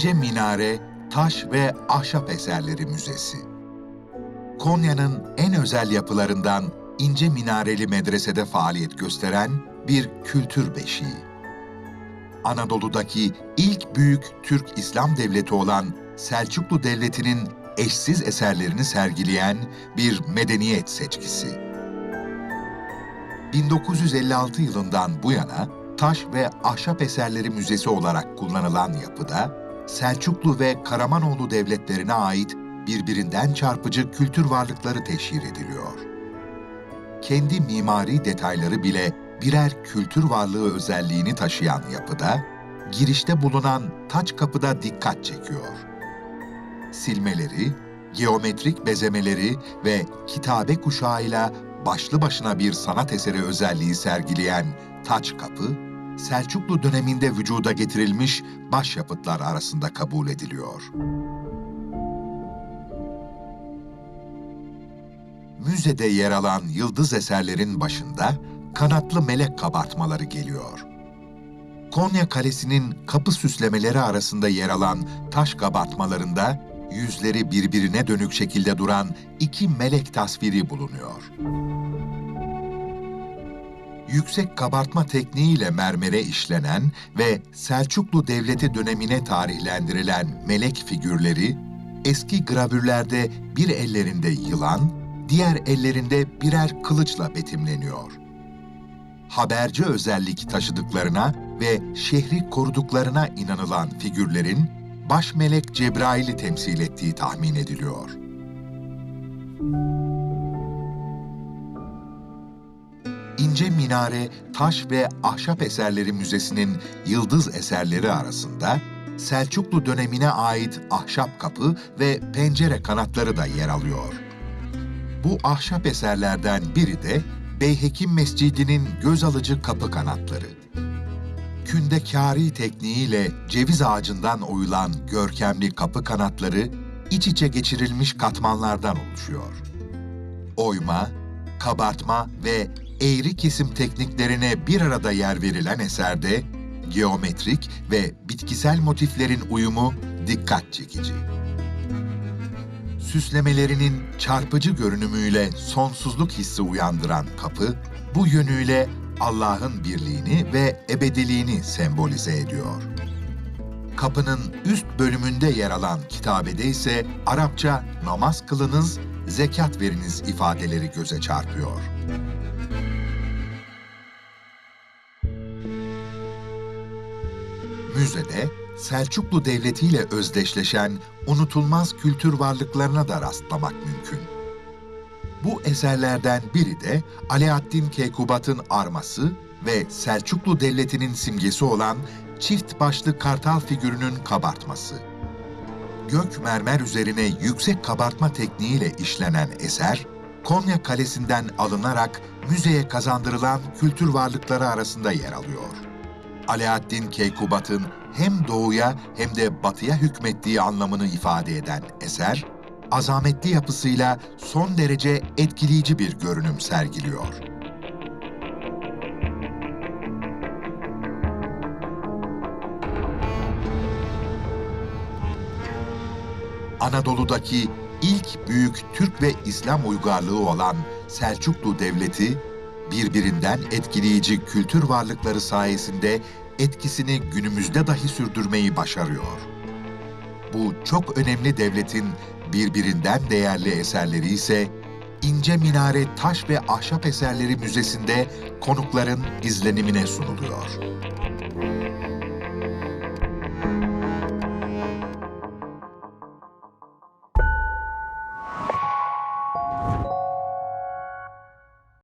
İnce Minare Taş ve Ahşap Eserleri Müzesi. Konya'nın en özel yapılarından İnce Minareli Medrese'de faaliyet gösteren bir kültür beşiği. Anadolu'daki ilk büyük Türk İslam devleti olan Selçuklu Devleti'nin eşsiz eserlerini sergileyen bir medeniyet seçkisi. 1956 yılından bu yana taş ve ahşap eserleri müzesi olarak kullanılan yapıda Selçuklu ve Karamanoğlu devletlerine ait birbirinden çarpıcı kültür varlıkları teşhir ediliyor. Kendi mimari detayları bile birer kültür varlığı özelliğini taşıyan yapıda, girişte bulunan taç kapıda dikkat çekiyor. Silmeleri, geometrik bezemeleri ve kitabe kuşağıyla başlı başına bir sanat eseri özelliği sergileyen taç kapı, Selçuklu döneminde vücuda getirilmiş başyapıtlar arasında kabul ediliyor. Müzede yer alan yıldız eserlerin başında kanatlı melek kabartmaları geliyor. Konya Kalesi'nin kapı süslemeleri arasında yer alan taş kabartmalarında yüzleri birbirine dönük şekilde duran iki melek tasviri bulunuyor. Yüksek kabartma tekniğiyle mermere işlenen ve Selçuklu Devleti dönemine tarihlendirilen melek figürleri, eski gravürlerde bir ellerinde yılan, diğer ellerinde birer kılıçla betimleniyor. Haberci özellik taşıdıklarına ve şehri koruduklarına inanılan figürlerin baş melek Cebrail'i temsil ettiği tahmin ediliyor. İnce Minare Taş ve Ahşap Eserleri Müzesi'nin yıldız eserleri arasında Selçuklu dönemine ait ahşap kapı ve pencere kanatları da yer alıyor. Bu ahşap eserlerden biri de Beyhekim Mescidi'nin göz alıcı kapı kanatları. Kündekari tekniğiyle ceviz ağacından oyulan görkemli kapı kanatları iç içe geçirilmiş katmanlardan oluşuyor. Oyma, kabartma ve eğri kesim tekniklerine bir arada yer verilen eserde geometrik ve bitkisel motiflerin uyumu dikkat çekici. Süslemelerinin çarpıcı görünümüyle sonsuzluk hissi uyandıran kapı, bu yönüyle Allah'ın birliğini ve ebediliğini sembolize ediyor. Kapının üst bölümünde yer alan kitabede ise Arapça namaz kılınız, zekat veriniz ifadeleri göze çarpıyor. Müzede Selçuklu Devleti ile özdeşleşen unutulmaz kültür varlıklarına da rastlamak mümkün. Bu eserlerden biri de Alaaddin Keykubat'ın arması ve Selçuklu Devleti'nin simgesi olan çift başlı kartal figürünün kabartması. Gök mermer üzerine yüksek kabartma tekniğiyle işlenen eser, Konya Kalesi'nden alınarak müzeye kazandırılan kültür varlıkları arasında yer alıyor. Alaaddin Keykubat'ın hem doğuya hem de batıya hükmettiği anlamını ifade eden eser, azametli yapısıyla son derece etkileyici bir görünüm sergiliyor. Anadolu'daki ilk büyük Türk ve İslam uygarlığı olan Selçuklu Devleti, birbirinden etkileyici kültür varlıkları sayesinde etkisini günümüzde dahi sürdürmeyi başarıyor. Bu çok önemli devletin birbirinden değerli eserleri ise İnce Minare Taş ve Ahşap Eserleri Müzesi'nde konukların izlenimine sunuluyor.